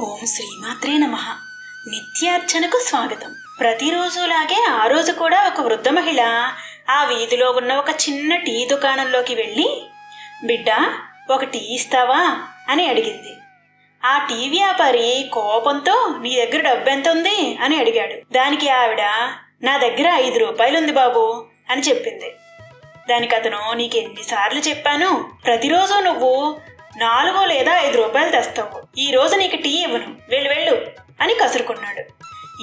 ఓం శ్రీమాత్రే నమ. నిత్యార్చనకు స్వాగతం. ప్రతిరోజులాగే ఆ రోజు కూడా ఒక వృద్ధ మహిళ ఆ వీధిలో ఉన్న ఒక చిన్న టీ దుకాణంలోకి వెళ్ళి బిడ్డ ఒక టీ ఇస్తావా? అని అడిగింది. ఆ టీ వ్యాపారి కోపంతో నీ దగ్గర డబ్బెంత ఉంది అని అడిగాడు. దానికి ఆవిడ నా దగ్గర ఐదు రూపాయలుంది బాబు అని చెప్పింది. దానికి అతను నీకు ఎన్నిసార్లు చెప్పాను. ప్రతిరోజు నువ్వు నాలుగో లేదా ఐదు రూపాయలు తెస్తావు. ఈ రోజు నీకు టీ ఇవ్వను. వెళ్ళు వెళ్ళు అని కసురుకున్నాడు.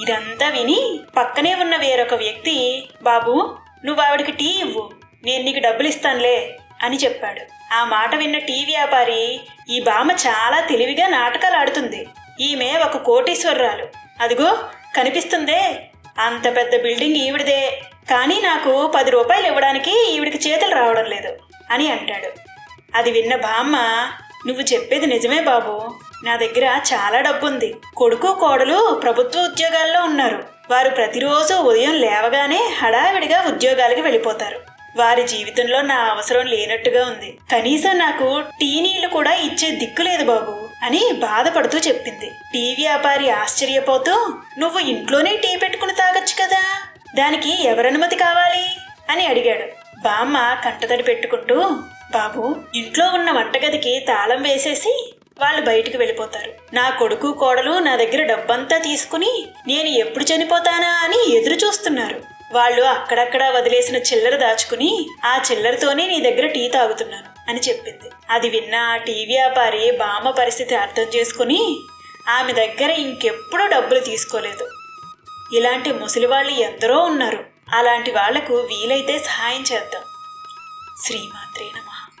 ఇదంతా విని పక్కనే ఉన్న వేరొక వ్యక్తి బాబు నువ్వు ఆవిడికి టీ ఇవ్వు. నేను నీకు డబ్బులు ఇస్తానులే అని చెప్పాడు. ఆ మాట విన్న టీ వ్యాపారి ఈ బామ్మ చాలా తెలివిగా నాటకాలు ఆడుతుంది. ఈమె ఒక కోటీశ్వరరాలు. అదిగో కనిపిస్తుందే. అంత పెద్ద బిల్డింగ్ ఈవిడదే. కానీ నాకు పది రూపాయలు ఇవ్వడానికి ఈవిడికి చేతులు రావడం లేదు అని అంటాడు. అది విన్న బామ్మ నువ్వు చెప్పేది నిజమే బాబు. నా దగ్గర చాలా డబ్బుంది. కొడుకు కోడలు ప్రభుత్వ ఉద్యోగాల్లో ఉన్నారు. వారు ప్రతిరోజు ఉదయం లేవగానే హడావిడిగా ఉద్యోగాలకి వెళ్ళిపోతారు. వారి జీవితంలో నా అవసరం లేనట్టుగా ఉంది. కనీసం నాకు టీ నీళ్ళు కూడా ఇచ్చే దిక్కు లేదు బాబు అని బాధపడుతూ చెప్పింది. టీ వ్యాపారి ఆశ్చర్యపోతూ నువ్వు ఇంట్లోనే టీ పెట్టుకుని తాగొచ్చు కదా? దానికి ఎవరనుమతి కావాలి? అని అడిగాడు. బామ్మ కంటతడి పెట్టుకుంటూ బాబు ఇంట్లో ఉన్న వంటగదికి తాళం వేసేసి వాళ్ళు బయటికి వెళ్ళిపోతారు. నా కొడుకు కోడలు నా దగ్గర డబ్బంతా తీసుకుని నేను ఎప్పుడు చనిపోతానా అని ఎదురు చూస్తున్నారు. వాళ్ళు అక్కడక్కడ వదిలేసిన చిల్లర దాచుకుని ఆ చిల్లరతోనే నీ దగ్గర టీ తాగుతున్నాను అని చెప్పింది. అది విన్న ఆ టీ వ్యాపారి బామ్మ పరిస్థితి అర్థం చేసుకుని ఆమె దగ్గర ఇంకెప్పుడు డబ్బులు తీసుకోలేదు. ఇలాంటి ముసలివాళ్ళు ఎందరో ఉన్నారు. అలాంటి వాళ్ళకు వీలైతే సహాయం చేద్దాం. శ్రీమాత్రే నమః.